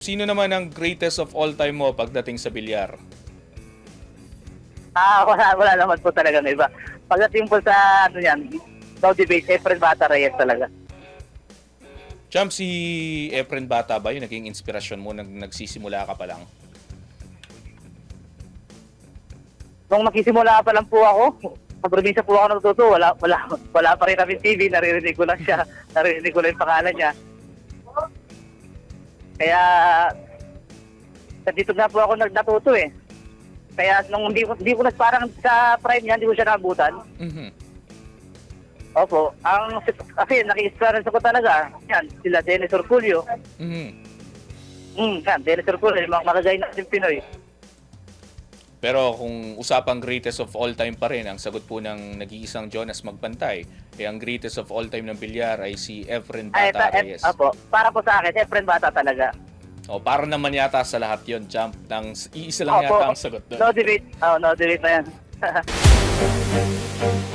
Sino naman ang greatest of all time mo pagdating sa bilyar? Ah, wala, wala naman po talaga ng iba. Pagdating po sa, ano yan, no debate, Efren Bata Reyes talaga. Champ, si Efren Bata ba yung naging inspirasyon mo nang nagsisimula ka pa lang? Nung nakisimula pa lang po ako, sa probinsya po ako natututo, wala, wala, wala pa rin kami TV, naririnig ko lang siya, naririnig ko lang yung pangalan niya. Kaya, sa dito nga po ako nag- natuto eh. Kaya nung hindi ko, hindi ko na parang sa prime niya, hindi ko siya nabutan. Mhm. Opo, ang kasi naki-experience ako talaga. Yan, sila Dennis Orculio. Mhm. Hmm, yan, Dennis Orculio, yung mga makagay natin Pinoy. Pero kung usapang greatest of all time pa rin, ang sagot po ng nag-iisang Jonas Magbantay, eh ang greatest of all time ng bilyar ay si Efren Ay, Bata ta- Reyes. opo, para po sa akin, Efren Bata talaga. O, para naman yata sa lahat yon Champ. Nang, iisa lang Opo. yata ang sagot doon. No debate. Oh, no debate na yan.